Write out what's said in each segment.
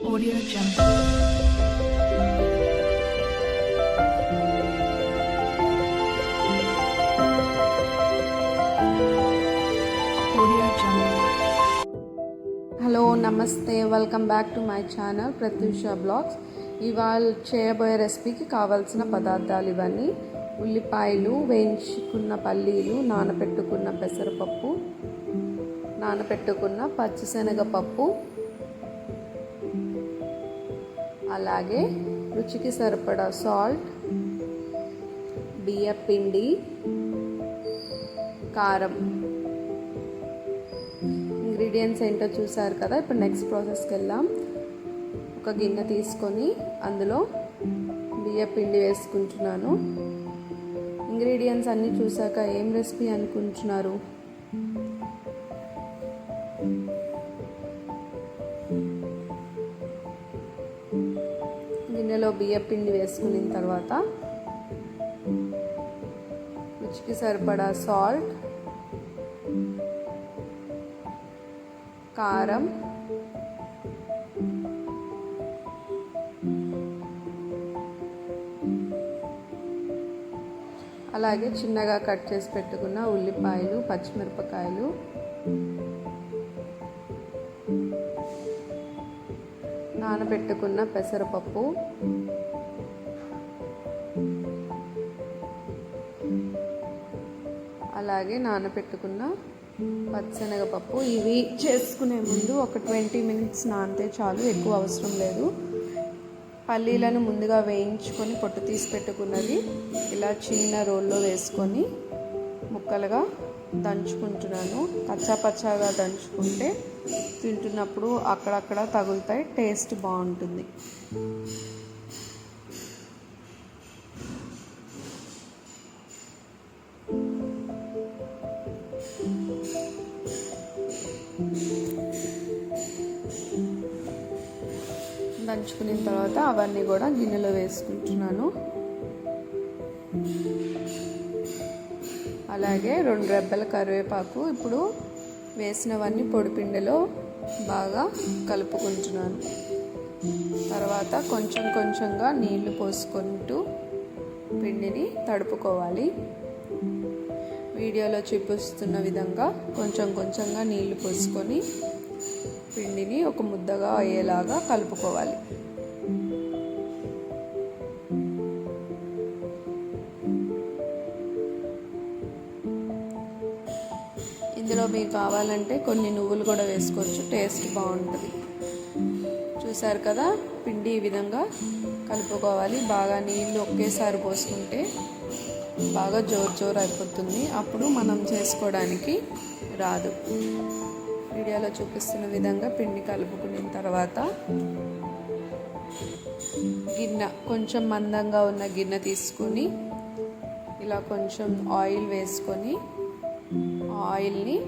Audio Jungle. Hello నమస్తే welcome back to my channel Pratyusha blogs ఇవాళ చేయబోయే రెసిపీకి కావాల్సిన పదార్థాలు ఇవన్నీ. ఉల్లిపాయలు వేయించుకున్న పల్లీలు నానబెట్టుకున్న పెసరపప్పు నానబెట్టుకున్న పచ్చిశనగపప్పు అలాగే రుచికి సరిపడా సాల్ట్ బియ్య పిండి కారం. ఇంగ్రీడియంట్స్ ఏంటో చూసారు కదా ఇప్పుడు నెక్స్ట్ ప్రాసెస్కి వెళ్దాం. ఒక గిన్నె తీసుకొని అందులో బియ్యపిండి వేసుకుంటున్నాను. ఇంగ్రీడియంట్స్ అన్నీ చూసాక ఏం రెసిపీ అనుకుంటున్నారు? గిన్నెలో బియ్య పిండి వేసుకున్న తర్వాత రుచికి సరిపడా సాల్ట్ కారం అలాగే చిన్నగా కట్ చేసి పెట్టుకున్న ఉల్లిపాయలు పచ్చిమిరపకాయలు నానబెట్టుకున్న పెసరపప్పు. అలాగే నానబెట్టుకున్న పచ్చనగపప్పు. ఇవి చేసుకునే ముందు ఒక ట్వంటీ మినిట్స్ నానితే చాలు ఎక్కువ అవసరం లేదు. పల్లీలను ముందుగా వేయించుకొని పొట్టు తీసి పెట్టుకున్నది. ఇలా చిన్న రోల్లో వేసుకొని ముక్కలుగా దంచుకుంటున్నాను. కచ్చాపచ్చాగా దంచుకుంటే తింటున్నప్పుడు అక్కడక్కడ తగులుతాయి టేస్ట్ బాగుంటుంది. దంచుకున్న తర్వాత అవన్నీ కూడా గిన్నెలో వేసుకుంటున్నాను. అలాగే రెండు రెబ్బల కరివేపాకు ఇప్పుడు వేసినవన్నీ పొడిపిండిలో బాగా కలుపుకుంటున్నాను. తర్వాత కొంచెం కొంచెంగా నీళ్ళు పోసుకుంటూ పిండిని తడుపుకోవాలి. వీడియోలో చూపిస్తున్న విధంగా కొంచెం కొంచెంగా నీళ్ళు పోసుకొని పిండిని ఒక ముద్దగా అయ్యేలాగా కలుపుకోవాలి. ఇందులో మీకు కావాలంటే కొన్ని నువ్వులు కూడా వేసుకోవచ్చు. టేస్ట్ బాగుంటుంది. చూసారు కదా? పిండి ఈ విధంగా కలుపుకోవాలి. బాగా నీళ్ళు ఒకేసారి పోసుకుంటే బాగా జోరు జోరు అయిపోతుంది. అప్పుడు మనం చేసుకోవడానికి రాదు. వీడియోలో చూపిస్తున్న విధంగా పిండి కలుపుకున్న తర్వాత గిన్నె కొంచెం మందంగా ఉన్న గిన్నె తీసుకొని ఇలా కొంచెం ఆయిల్ వేసుకొని ఆయిల్ని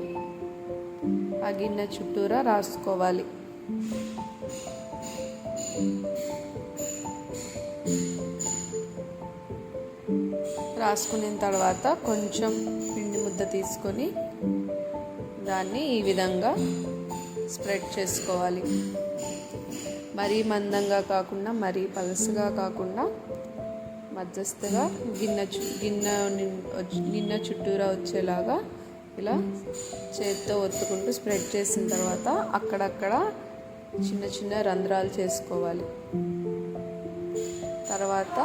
ఆ గిన్నె చుట్టూరా రాసుకోవాలి. రాసుకున్న తర్వాత కొంచెం పిండి ముద్ద తీసుకొని దాన్ని ఈ విధంగా స్ప్రెడ్ చేసుకోవాలి. మరీ మందంగా కాకుండా మరీ పలసగా కాకుండా మధ్యస్థగా గిన్నె గిన్నె గిన్నె చుట్టూరా వచ్చేలాగా ఇలా చేతితో ఒత్తుకుంటూ స్ప్రెడ్ చేసిన తర్వాత అక్కడక్కడ చిన్న చిన్న రంధ్రాలు చేసుకోవాలి. తర్వాత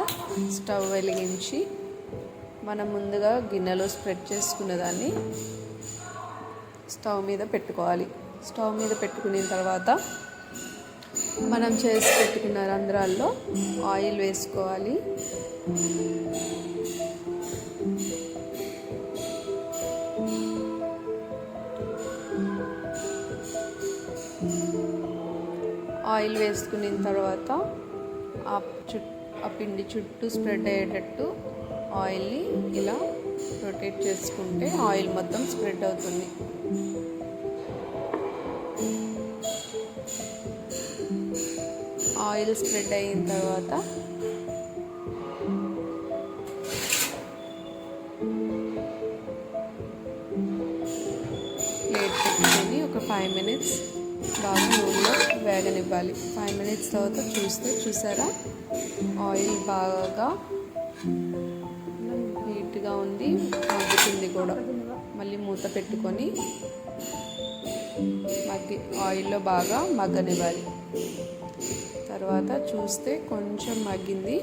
స్టవ్ వెలిగించి మనం ముందుగా గిన్నెలో స్ప్రెడ్ చేసుకున్న దాన్ని స్టవ్ మీద పెట్టుకోవాలి. స్టవ్ మీద పెట్టుకున్న తర్వాత మనం చేసి పెట్టుకున్న రంధ్రాల్లో ఆయిల్ వేసుకోవాలి. ఆయిల్ వేసుకున్న తర్వాత ఆ చుట్ ఆ పిండి చుట్టూ స్ప్రెడ్ అయ్యేటట్టు ఆయిల్ని ఇలా రొటేట్ చేసుకుంటే ఆయిల్ మొత్తం స్ప్రెడ్ అవుతుంది. ఆయిల్ స్ప్రెడ్ అయిన తర్వాత ప్లేట్ పెట్టుకొని ఒక ఫైవ్ మినిట్స్ బాగా నూనెలో వేగనివ్వాలి. ఫైవ్ మినిట్స్ తర్వాత చూస్తే చూసారా? ఆయిల్ బాగా నీట్గా ఉంది. మగ్గుతుంది కూడా. మళ్ళీ మూత పెట్టుకొని మగ్గి ఆయిల్లో బాగా మగ్గనివ్వాలి. తర్వాత చూస్తే కొంచెం మగ్గింది.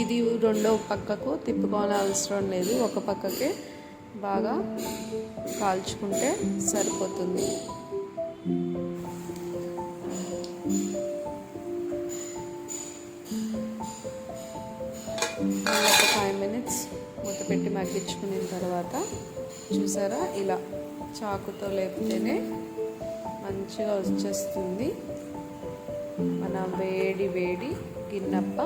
ఇది రెండో పక్కకు తిప్పుకోవాల్సిన లేదు. ఒక పక్కకే బాగా కాల్చుకుంటే సరిపోతుంది. ఒక ఫైవ్ మినిట్స్ మూత పెట్టి మగ్గించుకున్న తర్వాత చూసారా ఇలా చాకుతో లేపితేనే మంచిగా వచ్చేస్తుంది. మన వేడి వేడి గిన్నప్ప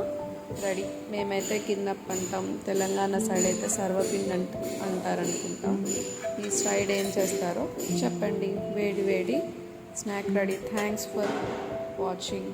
రెడీ. మేమైతే గిన్నప్ప అంటాం తెలంగాణ సైడ్ అయితే సర్వపిండి అంట అంటారనుకుంటాం. ఈ సైడ్ ఏం చేస్తారో చెప్పండి. వేడి వేడి snack ready. Thanks for watching